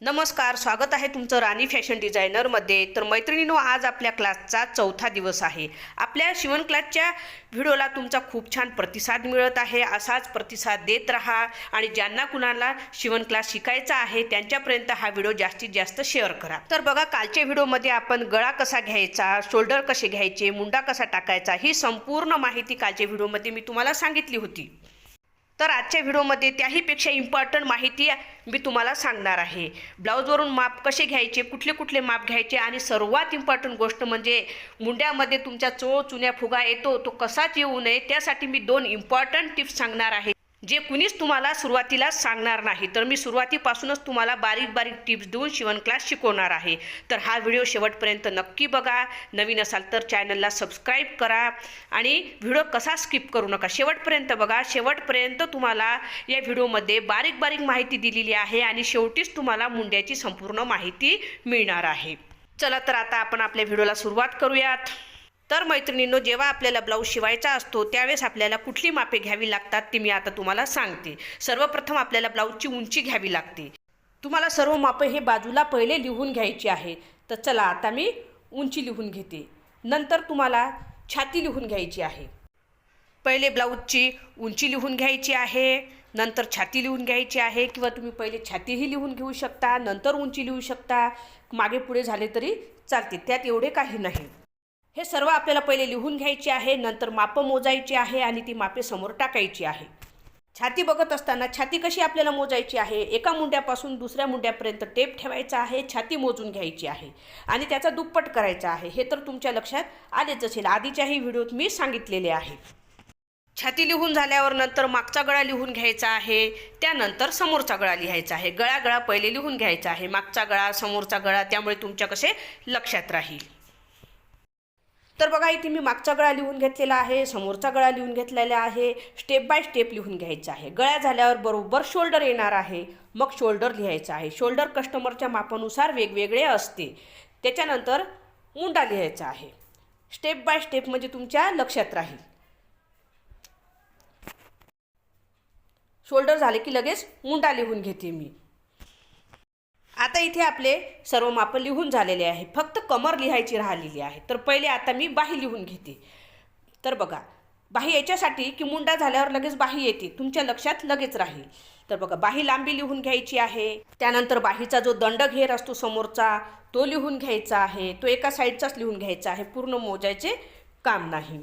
नमस्कार स्वागत आहे तुमचं राणी फॅशन डिझायनरमध्ये तर मैत्रिणीनो आज आपल्या क्लासचा चौथा दिवस आहे. आपल्या शिवण क्लासच्या व्हिडिओला तुमचा खूप छान प्रतिसाद मिळत आहे. असाच प्रतिसाद देत राहा आणि ज्यांना कुणाला शिवण क्लास शिकायचा आहे त्यांच्यापर्यंत हा व्हिडिओ जास्तीत जास्त शेअर करा. तर बघा कालच्या व्हिडिओमध्ये आपण गळा कसा घ्यायचा शोल्डर कसे घ्यायचे मुंडा कसा टाकायचा ही संपूर्ण माहिती कालच्या व्हिडिओमध्ये मी तुम्हाला सांगितली होती. तर आजच्या व्हिडिओमध्ये त्याहीपेक्षा इम्पॉर्टंट माहिती मी तुम्हाला सांगणार आहे. ब्लाऊजवरून माप कसे घ्यायचे कुठले कुठले माप घ्यायचे आणि सर्वात इम्पॉर्टंट गोष्ट म्हणजे मुंड्यामध्ये तुमच्या चोळ चुन्या फुगा येतो तो कसाच येऊ नये त्यासाठी मी दोन इम्पॉर्टंट टिप्स सांगणार आहे. जे कुणीच तुम्हाला सुरुवातीला सांगणार नाही तर मी सुरुवातीपासूनच तुम्हाला बारीक बारीक टिप्स देऊन शिवण क्लास शिकवणार आहे. तर हा व्हिडिओ शेवटपर्यंत नक्की बघा. नवीन असाल तर चॅनलला सबस्क्राईब करा आणि व्हिडिओ कसा स्किप करू नका शेवटपर्यंत बघा. शेवटपर्यंत तुम्हाला या व्हिडिओमध्ये बारीक बारीक माहिती दिलेली आहे आणि शेवटीच तुम्हाला मुंड्याची संपूर्ण माहिती मिळणार आहे. चला तर आता आपण आपल्या व्हिडिओला सुरुवात करूयात. तर मैत्रिणींनो जेव्हा आपल्याला ब्लाऊज शिवायचा असतो त्यावेळेस आपल्याला कुठली मापे घ्यावी लागतात ती मी आता तुम्हाला सांगते. सर्वप्रथम आपल्याला ब्लाऊजची उंची घ्यावी लागते. तुम्हाला सर्व मापे हे बाजूला पहिले लिहून घ्यायची आहे. तर चला आता मी उंची लिहून घेते. नंतर तुम्हाला छाती लिहून घ्यायची आहे. पहिले ब्लाऊजची उंची लिहून घ्यायची आहे. नंतर छाती लिहून घ्यायची आहे किंवा तुम्ही पहिले छातीही लिहून घेऊ शकता नंतर उंची लिहू शकता. मागे पुढे झाले तरी चालते. त्यात एवढे काही नाही. हे सर्व आपल्याला पहिले लिहून घ्यायचे आहे नंतर मापं मोजायची आहे आणि ती मापे समोर टाकायची आहे. छाती बघत असताना छाती कशी आपल्याला मोजायची आहे? एका मुंड्यापासून दुसऱ्या मुंड्यापर्यंत टेप ठेवायचा आहे छाती मोजून घ्यायची आहे आणि त्याचा दुप्पट करायचा आहे. हे तर तुमच्या लक्षात आलेच असेल. आधीच्याही व्हिडिओत मी सांगितलेले आहे. छाती लिहून झाल्यावर नंतर मागचा गळा लिहून घ्यायचा आहे. त्यानंतर समोरचा गळा लिहायचा आहे. गळा गळा पहिले लिहून घ्यायचा आहे. मागचा गळा समोरचा गळा त्यामुळे तुमच्या कसे लक्षात राहील. तर बघा इथे मी मागचा गळा लिहून घेतलेला आहे समोरचा गळा लिहून घेतलेला आहे स्टेप बाय स्टेप लिहून घ्यायचा आहे. गळ्या झाल्यावर बरोबर शोल्डर येणार आहे मग शोल्डर लिहायचं आहे. शोल्डर कस्टमरच्या मापानुसार वेगवेगळे असते. त्याच्यानंतर मुंडा लिहायचा आहे. स्टेप बाय स्टेप म्हणजे तुमच्या लक्षात राहील. शोल्डर झाले की लगेच मुंडा लिहून घेते मी. आता इथे आपले सर्व मापं लिहून झालेले आहे. फक्त कमर लिहायची राहिलेली आहे. तर पहिले आता मी बाही लिहून घेते. तर बघा बाही याच्यासाठी की मुंडा झाल्यावर लगेच बाही येते. तुमच्या लक्षात लगेच राहील. तर बघा बाही लांबी लिहून घ्यायची आहे. त्यानंतर बाहीचा जो दंड घेर असतो समोरचा तो लिहून घ्यायचा आहे. तो एका साईडचाच लिहून घ्यायचा आहे. पूर्ण मोजायचे काम नाही.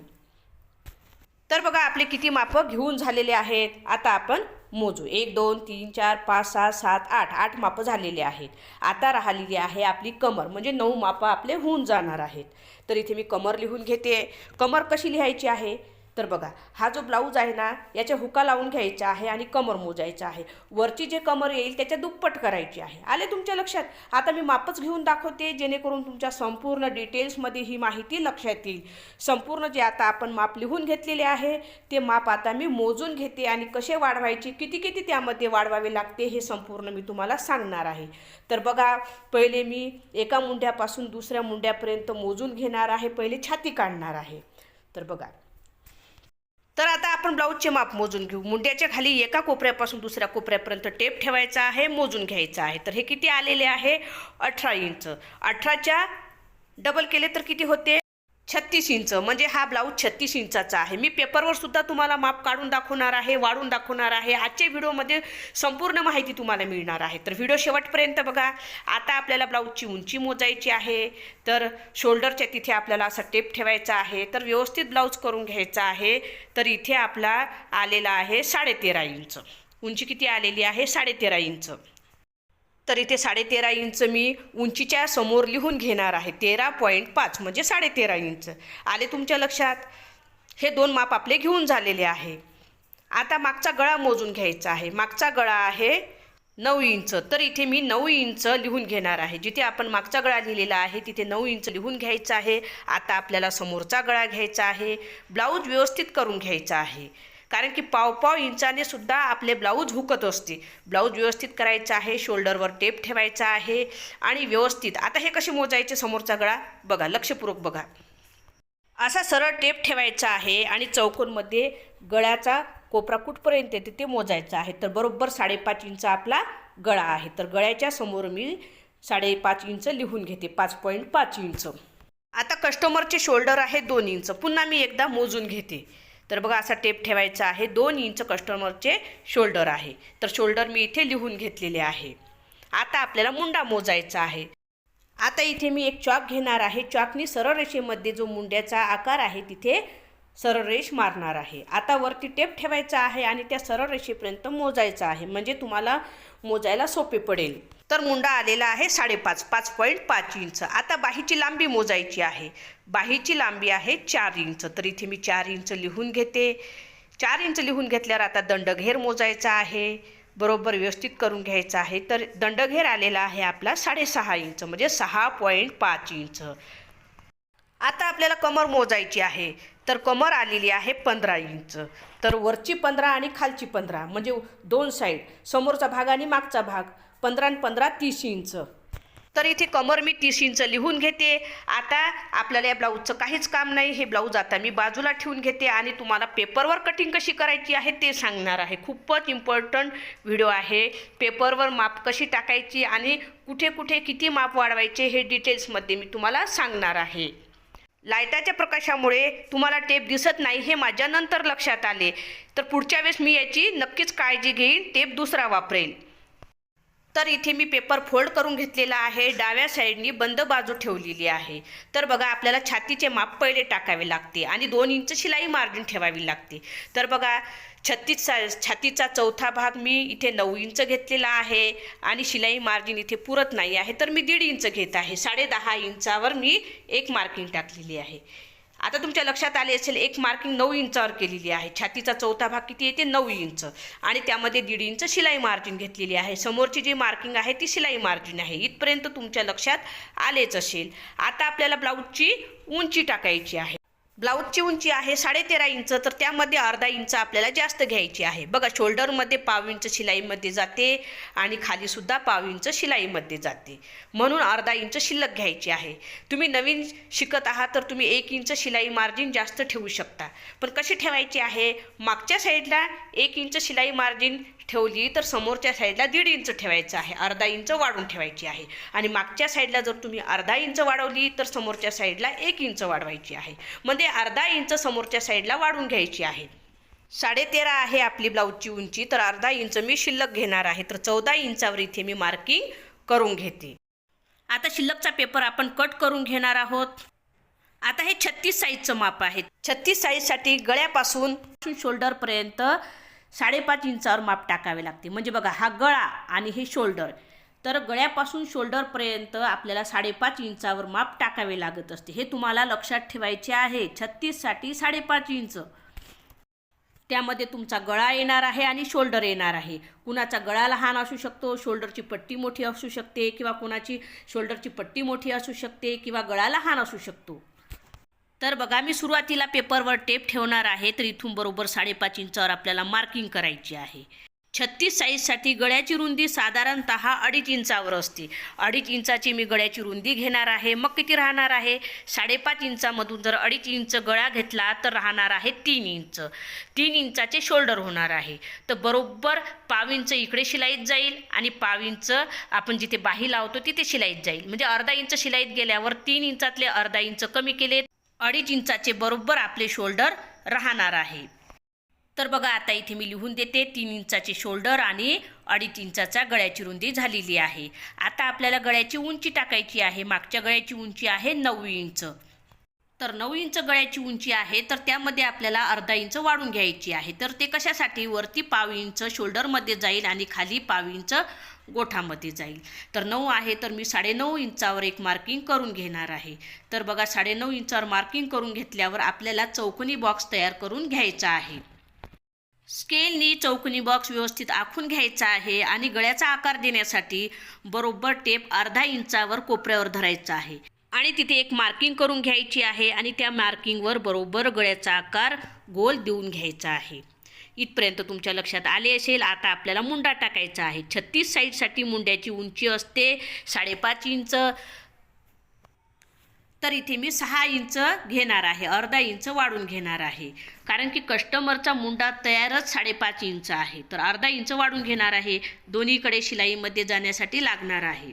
तर बघा आपले किती मापं घेऊन झालेले आहेत. आता आपण मोजू. एक दोन तीन चार पाच सहा सात आठ. आठ मापं झालेले आहेत. आता राहिलेली आहे आपली कमर. म्हणजे नऊ मापं आपले होऊन जाणार आहेत. तर इथे मी कमर लिहून घेते. कमर कशी लिहायची आहे? तर बघा हा जो ब्लाऊज आहे ना याच्या हुका लावून घ्यायचा आहे आणि कमर मोजायचा आहे. वरची जे कमर येईल त्याच्या दुप्पट करायची आहे. आले तुमच्या लक्षात? आता मी मापच घेऊन दाखवते जेणेकरून तुमच्या संपूर्ण डिटेल्समध्ये ही माहिती लक्षात येईल. संपूर्ण जे आता आपण माप लिहून घेतलेले आहे ते माप आता मी मोजून घेते आणि कसे वाढवायचे किती किती त्यामध्ये वाढवावे लागते हे संपूर्ण मी तुम्हाला सांगणार आहे. तर बघा पहिले मी एका मुंड्यापासून दुसऱ्या मुंड्यापर्यंत मोजून घेणार आहे पहिले छाती काढणार आहे. तर बघा आपण ब्लाऊजचे माप मोजून घेऊ. मुंड्याच्या खाली एका कोपऱ्यापासून दुसऱ्या कोपऱ्यापर्यंत टेप ठेवायचा आहे मोजून घ्यायचा आहे. तर हे किती आलेले आहे? अठरा इंच. अठराच्या डबल केले तर किती होते? छत्तीस इंच म्हणजे हा ब्लाऊज छत्तीस इंचाचा आहे. मी पेपरवर सुद्धा तुम्हाला माप काढून दाखवणार आहे वाढून दाखवणार आहे. आजच्या व्हिडिओमध्ये संपूर्ण माहिती तुम्हाला मिळणार आहे. तर व्हिडिओ शेवटपर्यंत बघा. आता आपल्याला ब्लाऊजची उंची मोजायची आहे. तर शोल्डरच्या तिथे आपल्याला असा टेप ठेवायचा आहे. तर व्यवस्थित ब्लाऊज करून घ्यायचा आहे. तर इथे आपला आलेला आहे साडेतेरा इंच. उंची किती आलेली आहे? साडेतेरा इंच. तर इथे साडेतेरा इंच मी उंचीच्या समोर लिहून घेणार आहे. तेरा पॉईंट पाच म्हणजे साडेतेरा इंच. आले तुमच्या लक्षात? हे दोन माप आपले घेऊन झालेले आहे. आता मागचा गळा मोजून घ्यायचा आहे. मागचा गळा आहे नऊ इंच. तर इथे मी नऊ इंच लिहून घेणार आहे. जिथे आपण मागचा गळा लिहिलेला आहे तिथे नऊ इंच लिहून घ्यायचा आहे. आता आपल्याला समोरचा गळा घ्यायचा आहे. ब्लाऊज व्यवस्थित करून घ्यायचा आहे. कारण की पाव पाव इंचाने सुद्धा आपले ब्लाऊज हुकत असते. ब्लाऊज व्यवस्थित करायचा आहे शोल्डरवर टेप ठेवायचा आहे आणि व्यवस्थित. आता हे कसे मोजायचे समोरचा गळा? बघा लक्षपूर्वक बघा. असा सरळ टेप ठेवायचा आहे आणि चौकोनमध्ये गळ्याचा कोपरा कुठपर्यंत येते ते मोजायचं आहे. तर बरोबर साडेपाच इंच आपला गळा आहे. तर गळ्याच्या समोर मी साडेपाच इंच लिहून घेते. पाच पॉईंट पाच इंच. आता कस्टमरचे शोल्डर आहे दोन इंच. पुन्हा मी एकदा मोजून घेते. तर बघा असा टेप ठेवायचा आहे. दोन इंच कस्टमरचे शोल्डर आहे. तर शोल्डर मी इथे लिहून घेतलेले आहे. आता आपल्याला मुंडा मोजायचा आहे. आता इथे मी एक चॉक घेणार आहे. चॉकनी सरळ रेषेमध्ये जो मुंड्याचा आकार आहे तिथे सरळ रेष मारणार आहे. आता वरती टेप ठेवायचा आहे आणि त्या सरळ रेषेपर्यंत मोजायचा आहे. म्हणजे तुम्हाला मोजायला सोपे पडेल. तर मुंडा आलेला आहे साडेपाच पाच पॉईंट पाच इंच. आता बाहीची लांबी मोजायची आहे. बाहीची लांबी आहे चार इंच. तर इथे मी चार इंच लिहून घेते. चार इंच लिहून घेतल्यावर आता दंडघेर मोजायचा आहे. बरोबर व्यवस्थित करून घ्यायचा आहे. तर दंडघेर आलेला आहे आपला साडेसहा इंच म्हणजे सहा पॉईंट पाच इंच. आता आपल्याला कमर मोजायची आहे. तर कमर आलेली आहे पंधरा इंच. तर वरची पंधरा आणि खालची पंधरा म्हणजे दोन साईड समोरचा भाग आणि मागचा भाग. पंधरा आणि पंधरा तीस इंच. तर इथे कमर मी तीस इंच लिहून घेते. आता आपल्याला या ब्लाऊजचं काहीच काम नाही. हे ब्लाऊज आता मी बाजूला ठेवून घेते आणि तुम्हाला पेपरवर कटिंग कशी करायची आहे ते सांगणार आहे. खूपच इम्पॉर्टंट व्हिडिओ आहे. पेपरवर माप कशी टाकायची आणि कुठे कुठे किती माप वाढवायचे हे डिटेल्समध्ये मी तुम्हाला सांगणार आहे. लायटाच्या प्रकाशामुळे तुम्हाला टेप दिसत नाही हे माझ्या नंतर लक्षात आले. तर पुढच्या वेळेस मी याची नक्कीच काळजी घेईन. टेप दुसरा वापरेन. तर इथे मी पेपर फोल्ड करून घेतलेला आहे. डाव्या साईडनी बंद बाजू ठेवलेली आहे. तर बघा आपल्याला छातीचे माप पहिले टाकावे लागते आणि दोन इंच शिलाई मार्जिन ठेवावी लागते. तर बघा छत्तीस सा छातीचा चौथा भाग मी इथे नऊ इंच घेतलेला आहे आणि शिलाई मार्जिन इथे पुरत नाही आहे. तर मी दीड इंच घेत आहे. साडे दहा इंचावर मी एक मार्किंग टाकलेली आहे. आता तुमच्या लक्षात आले असेल एक मार्किंग नऊ इंचावर केलेली आहे. छातीचा चौथा भाग किती येते? नऊ इंच आणि त्यामध्ये दीड इंच शिलाई मार्जिन घेतलेली आहे. समोरची जी मार्किंग आहे ती शिलाई मार्जिन आहे. इथपर्यंत तुमच्या लक्षात आलेच असेल. आता आपल्याला ब्लाऊजची उंची टाकायची आहे. ब्लाऊजची उंची आहे साडेतेरा इंच तर त्यामध्ये अर्धा इंच आपल्याला जास्त घ्यायची आहे. बघा शोल्डरमध्ये पाव इंच शिलाईमध्ये जाते आणि खालीसुद्धा पाव इंच शिलाईमध्ये जाते. म्हणून अर्धा इंच शिल्लक घ्यायची आहे. तुम्ही नवीन शिकत आहात तर तुम्ही एक इंच शिलाई मार्जिन जास्त ठेवू शकता. पण कशी ठेवायची आहे? मागच्या साईडला एक इंच शिलाई मार्जिन ठेवली तर समोरच्या साईडला दीड इंच ठेवायचं आहे अर्धा इंच वाढून ठेवायची आहे. आणि मागच्या साईडला जर तुम्ही अर्धा इंच वाढवली तर समोरच्या साईडला एक इंच वाढवायची आहे. म्हणजे अर्धा इंच समोरच्या साईडला वाढवून घ्यायची आहे. साडेतेरा आहे आपली ब्लाऊजची उंची तर अर्धा इंच मी शिल्लक घेणार आहे तर चौदा इंचावर इथे मी मार्किंग करून घेते. आता शिल्लकचा पेपर आपण कट करून घेणार आहोत. आता हे छत्तीस साईजचं माप आहे. छत्तीस साईजसाठी गळ्यापासून शोल्डरपर्यंत साडेपाच इंचावर माप टाकावे लागते. म्हणजे बघा हा गळा आणि हे शोल्डर तर गळ्यापासून शोल्डरपर्यंत आपल्याला साडेपाच इंचावर माप टाकावे लागत असते. हे तुम्हाला लक्षात ठेवायचे आहे छत्तीससाठी साडेपाच इंच. त्यामध्ये तुमचा गळा येणार आहे आणि शोल्डर येणार आहे. कुणाचा गळा लहान असू शकतो शोल्डरची पट्टी मोठी असू शकते किंवा कुणाची शोल्डरची पट्टी मोठी असू शकते किंवा गळा लहान असू शकतो. तर बघा मी सुरुवातीला पेपरवर टेप ठेवणार आहे तर इथून बरोबर साडेपाच इंचावर आपल्याला मार्किंग करायची आहे. छत्तीस साईजसाठी गळ्याची रुंदी साधारणत अडीच इंचावर असते. अडीच इंचाची मी गळ्याची रुंदी घेणार आहे. मग किती राहणार आहे? साडेपाच इंचामधून जर अडीच इंच गळा घेतला तर राहणार आहे तीन इंच. तीन इंचाचे शोल्डर होणार आहे. तर बरोबर पाव इंच इकडे शिलाईत जाईल आणि पाव इंच आपण जिथे बाही लावतो तिथे शिलाईत जाईल. म्हणजे अर्धा इंच शिलाईत गेल्यावर तीन इंचातले अर्धा इंच कमी केले अडीच इंचाचे बरोबर आपले शोल्डर राहणार आहे. तर बघा आता इथे मी लिहून देते तीन इंचाचे शोल्डर आणि अडीच इंचाचा गळ्याची रुंदी झालेली आहे. आता आपल्याला गळ्याची उंची टाकायची आहे मागच्या गळ्याची उंची आहे नऊ इंच. तर नऊ इंच गळ्याची उंची आहे तर त्यामध्ये आपल्याला अर्धा इंच वाढून घ्यायची आहे. तर ते कशासाठी? वरती पाव इंच शोल्डरमध्ये जाईल आणि खाली पाव इंच गोठामध्ये जाईल. तर नऊ आहे तर मी साडेनऊ इंचावर एक मार्किंग करून घेणार आहे. तर बघा साडेनऊ इंचावर मार्किंग करून घेतल्यावर आपल्याला चौकोनी बॉक्स तयार करून घ्यायचा आहे. स्केलनी चौकोनी बॉक्स व्यवस्थित आखून घ्यायचा आहे आणि गळ्याचा आकार देण्यासाठी बरोबर टेप अर्धा इंचावर कोपऱ्यावर धरायचा आहे. आणि तिथे एक मार्किंग करून घ्यायची आहे आणि त्या मार्किंगवर बरोबर गळ्याचा आकार गोल देऊन घ्यायचा आहे. इथपर्यंत तुमच्या लक्षात आले असेल. आता आपल्याला मुंडा टाकायचा आहे. छत्तीस साईजसाठी मुंड्याची उंची असते. साडेपाच इंच. तर इथे मी सहा इंच घेणार आहे. अर्धा इंच वाढून घेणार आहे. कारण की कस्टमरचा मुंडा तयारच साडेपाच इंच आहे. तर अर्धा इंच वाढून घेणार आहे. दोन्हीकडे शिलाईमध्ये जाण्यासाठी लागणार आहे.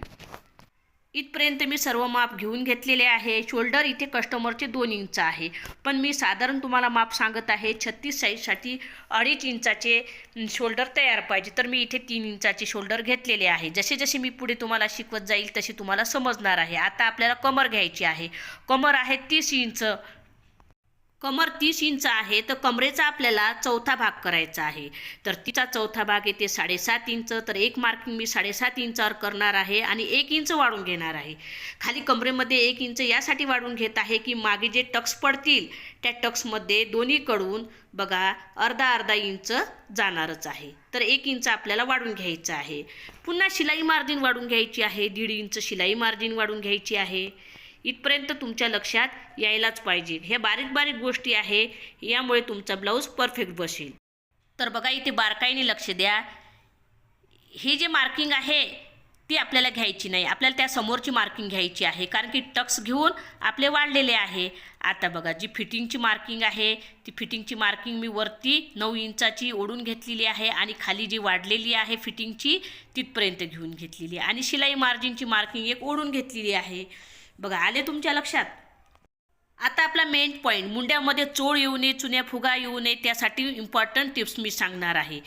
इथपर्यंत मी सर्व माप घेऊन घेतलेले आहे. शोल्डर इथे कस्टमरचे दोन इंच आहे. पण मी साधारण तुम्हाला माप सांगत आहे छत्तीस साईजसाठी अडीच इंचाचे शोल्डर तयार पाहिजे. तर मी इथे तीन इंचाचे शोल्डर घेतलेले आहे. जसे जसे मी पुढे तुम्हाला शिकवत जाईल तसे तुम्हाला समजणार आहे. आता आपल्याला कमर घ्यायची आहे. कमर आहे तीस इंच. कमर तीस इंच आहे तर कमरेचा आपल्याला चौथा भाग करायचा आहे. तर तिचा चौथा भाग येते साडेसात इंच तर एक मार्किंग मी साडेसात इंचावर करणार आहे आणि एक इंच वाढून घेणार आहे. खाली कमरेमध्ये एक इंच यासाठी वाढून घेत आहे की मागे जे टक्स पडतील त्या टक्समध्ये दोन्हीकडून बघा अर्धा अर्धा इंच जाणारच आहे. तर एक इंच आपल्याला वाढून घ्यायचं आहे. पुन्हा शिलाई मार्जिन वाढून घ्यायची आहे दीड इंच शिलाई मार्जिन वाढून घ्यायची आहे. इथपर्यंत तुमच्या लक्षात यायलाच पाहिजे. हे बारीक बारीक गोष्टी आहे यामुळे तुमचा ब्लाऊज परफेक्ट बसेल. तर बघा इथे बारकाईने लक्ष द्या. हे जे मार्किंग आहे ती आपल्याला घ्यायची नाही. आपल्याला त्या समोरची मार्किंग घ्यायची आहे. कारण की टक्स घेऊन आपले वाढलेले आहे. आता बघा जी फिटिंगची मार्किंग आहे ती फिटिंगची मार्किंग मी वरती नऊ इंचाची ओढून घेतलेली आहे आणि खाली जी वाढलेली आहे फिटिंगची तिथपर्यंत घेऊन घेतलेली आहे. आणि शिलाई मार्जिनची मार्किंग एक ओढून घेतलेली आहे. बघा आले तुमच्या लक्षात? आता आपला मेन पॉईंट मुंड्यामध्ये चोळ येऊ नये चुन्या फुगा येऊ नये त्यासाठी इम्पॉर्टंट टिप्स मी सांगणार आहे.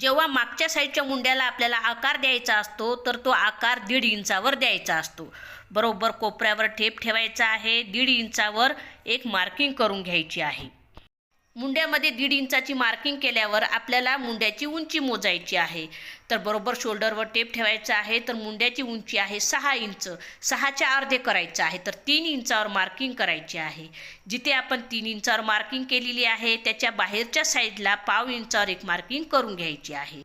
जेव्हा मागच्या साईडच्या मुंड्याला आपल्याला आकार द्यायचा असतो तर तो आकार दीड इंचावर द्यायचा असतो. बरोबर कोपऱ्यावर ठेप ठेवायचा आहे दीड इंचावर एक मार्किंग करून घ्यायची आहे. मुंड्यामध्ये दीड इंचाची मार्किंग केल्यावर आपल्याला मुंड्याची उंची मोजायची आहे. तर बरोबर शोल्डरवर टेप ठेवायचा आहे तर मुंड्याची उंची आहे सहा इंच. सहाच्या अर्धे करायचं आहे तर तीन इंचावर मार्किंग करायची आहे. जिथे आपण तीन इंचावर मार्किंग केलेली आहे त्याच्या बाहेरच्या साईडला पाव इंचावर एक मार्किंग करून घ्यायची आहे.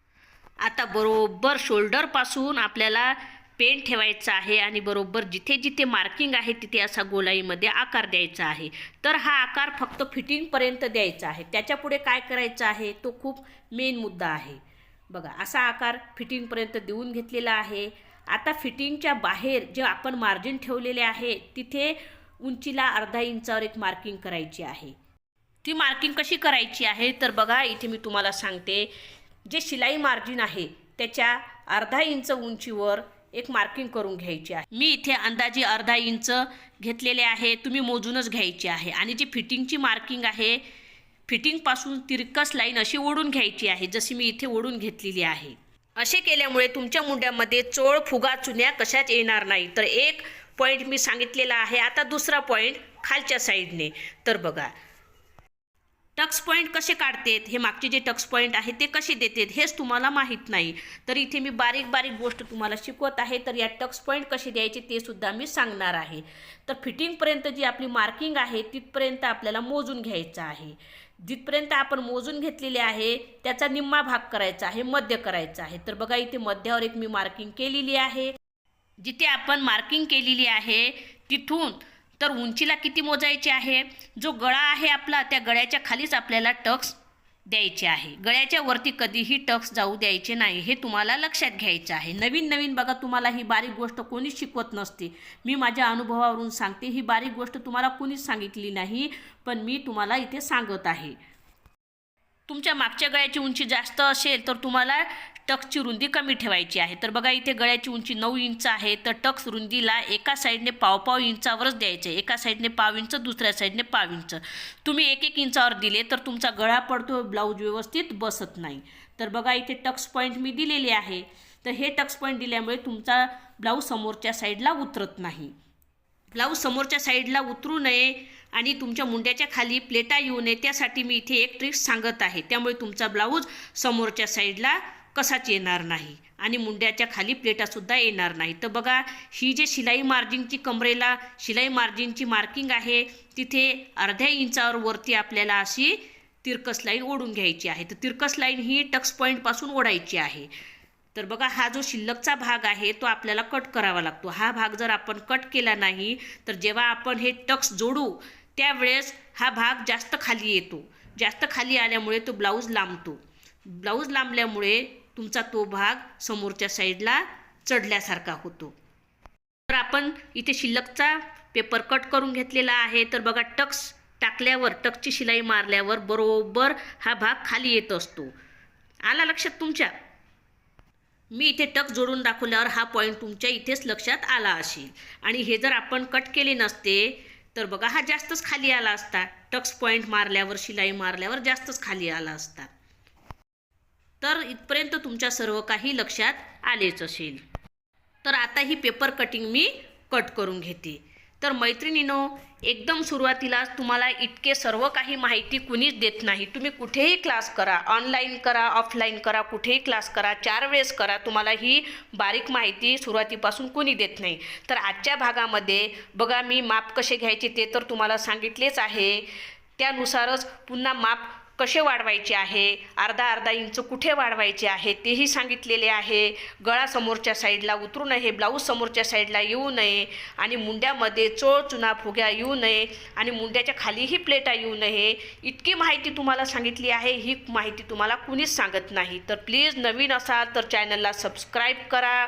आता बरोबर शोल्डरपासून आपल्याला पेन ठेवायचा आहे आणि बरोबर जिथे जिथे मार्किंग आहे तिथे असा गोलाईमध्ये आकार द्यायचा आहे. तर हा आकार फक्त फिटिंगपर्यंत द्यायचा आहे. त्याच्यापुढे काय करायचं आहे? तो खूप मेन मुद्दा आहे. बघा असा आकार फिटिंगपर्यंत देऊन घेतलेला आहे. आता फिटिंगच्या बाहेर जे आपण मार्जिन ठेवलेले आहे तिथे उंचीला अर्धा इंचावर एक मार्किंग करायची आहे. ती मार्किंग कशी करायची आहे? तर बघा इथे मी तुम्हाला सांगते. जे शिलाई मार्जिन आहे त्याच्या अर्धा इंच उंचीवर एक मार्किंग करून घ्यायची आहे. मी इथे अंदाजे अर्धा इंच घेतलेले आहे तुम्ही मोजूनच घ्यायची आहे. आणि जी फिटिंगची मार्किंग आहे फिटिंगपासून तिरकस लाईन अशी ओढून घ्यायची आहे जशी मी इथे ओढून घेतलेली आहे. असे केल्यामुळे तुमच्या मुंड्यामध्ये चोळ फुगा चुन्या कशाच येणार नाही. तर एक पॉईंट मी सांगितलेला आहे आता दुसरा पॉईंट खालच्या साईडने तर बघा टक्स पॉईंट कसे काढतेत? हे मागचे जे टक्स पॉईंट आहे ते कसे देतात? हेच तुम्हाला माहीत नाही. तर इथे मी बारीक बारीक गोष्ट तुम्हाला शिकवत आहे. तर या टक्स पॉईंट कसे द्यायचे ते सुद्धा मी सांगणार आहे. तर फिटिंगपर्यंत जी आपली मार्किंग आहे तिथपर्यंत आपल्याला मोजून घ्यायचं आहे. जिथपर्यंत आपण मोजून घेतलेले आहे त्याचा निम्मा भाग करायचा आहे मध्य करायचा आहे. तर बघा इथे मध्यावर एक मी मार्किंग केलेली आहे. जिथे आपण मार्किंग केलेली आहे तिथून तर उंचीला किती मोजायचे आहे? जो गळा आहे आपला त्या गळ्याच्या खालीच आपल्याला टक्स द्यायचे आहे. गळ्याच्या वरती कधीही टक्स जाऊ द्यायचे नाही हे तुम्हाला लक्षात घ्यायचं आहे. नवीन नवीन बघा तुम्हाला ही बारीक गोष्ट कोणीच शिकवत नसते. मी माझ्या अनुभवावरून सांगते ही बारीक गोष्ट तुम्हाला कोणीच सांगितली नाही पण मी तुम्हाला इथे सांगत आहे. तुमच्या मागच्या गळ्याची उंची जास्त असेल तर तुम्हाला टक्सची रुंदी कमी ठेवायची आहे. तर बघा इथे गळ्याची उंची नऊ इंच आहे. तर टक्स रुंदीला एका साईडने पाव पाव इंचावरच द्यायचं आहे. एका साईडने पाव इंच दुसऱ्या साईडने पाव इंच. तुम्ही एक एक इंचावर दिले तर तुमचा गळा पडतो ब्लाऊज व्यवस्थित बसत नाही. तर बघा इथे टक्स पॉईंट मी दिलेले आहे. तर हे टक्स पॉईंट दिल्यामुळे तुमचा ब्लाऊज समोरच्या साईडला उतरत नाही. ब्लाऊज समोरच्या साईडला उतरू नये आणि तुमच्या मुंड्याच्या खाली प्लेटा येऊ नये त्यासाठी मी इथे एक ट्रिक्स सांगत आहे. त्यामुळे तुमचा ब्लाऊज समोरच्या साईडला कसाच येणार नाही? आणि मुंड्याच्या खाली प्लेटासुद्धा येणार नाही. तर बघा ही जे शिलाई मार्जिनची कमरेला शिलाई मार्जिनची मार्किंग आहे तिथे अर्ध्या इंचावर वरती आपल्याला अशी तिरकस लाईन ओढून घ्यायची आहे. तर तिरकस लाईन ही टक्स पॉईंटपासून ओढायची आहे. तर बघा हा जो शिल्लकचा भाग आहे तो आपल्याला कट करावा लागतो. हा भाग जर आपण कट केला नाही तर जेव्हा आपण हे टक्स जोडू त्यावेळेस हा भाग जास्त खाली येतो. जास्त खाली आल्यामुळे तो ब्लाऊज लांबतो. ब्लाऊज लांबल्यामुळे तुमचा तो भाग समोरच्या साईडला चढल्यासारखा होतो. तर आपण इथे शिल्लकचा पेपर कट करून घेतलेला आहे. तर बघा टक्स टाकल्यावर टक्सची शिलाई मारल्यावर बरोबर हा भाग खाली येत असतो. आला लक्षात तुमच्या? मी इथे टक्स जोडून दाखवल्यावर हा पॉईंट तुमच्या इथेच लक्षात आला असेल. आणि हे जर आपण कट केले नसते तर बघा हा जास्तच खाली आला असता. टक्स पॉईंट मारल्यावर शिलाई मारल्यावर जास्तच खाली आला असता. तर इथपर्यंत तुमच्या सर्व काही लक्षात आलेच असेल. तर आता ही पेपर कटिंग मी कट करून घेते. तर मैत्रिणीनो एकदम सुरुवातीलाच तुम्हाला इतके सर्व काही माहिती कुणीच देत नाही. तुम्ही कुठेही क्लास करा ऑनलाईन करा ऑफलाईन करा कुठेही क्लास करा चार वेळेस करा तुम्हाला ही बारीक माहिती सुरुवातीपासून कुणी देत नाही. तर आजच्या भागामध्ये बघा मी माप कसे घ्यायचे ते तर तुम्हाला सांगितलेच आहे. त्यानुसारच पुन्हा माप कसे वाढवायचे आहे? अर्धा अर्धा इंच कुठे वाढवायचे आहे? तेही सांगितलेले आहे. गळा समोरच्या साईडला उतरू नये ब्लाऊज समोरच्या साईडला येऊ नये आणि मुंड्यामध्ये चोळ चुना फुग्या येऊ नये आणि मुंड्याच्या खालीही प्लेटा येऊ नये. इतकी माहिती तुम्हाला सांगितली आहे ही माहिती तुम्हाला कुणीच सांगत नाही. तर प्लीज नवीन असाल तर चॅनलला सबस्क्राईब करा.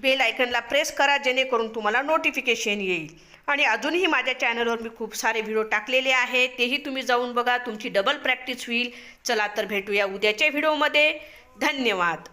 बेल आयकनला प्रेस करा जेणेकरून तुम्हाला नोटिफिकेशन येईल. आणि अजूनही माझ्या चॅनलवर मी खूप सारे व्हिडिओ टाकलेले आहेत. तेही तुम्ही जाऊन बघा. तुमची डबल प्रॅक्टिस होईल. चला तर भेटूया उद्याच्या व्हिडिओमध्ये. धन्यवाद.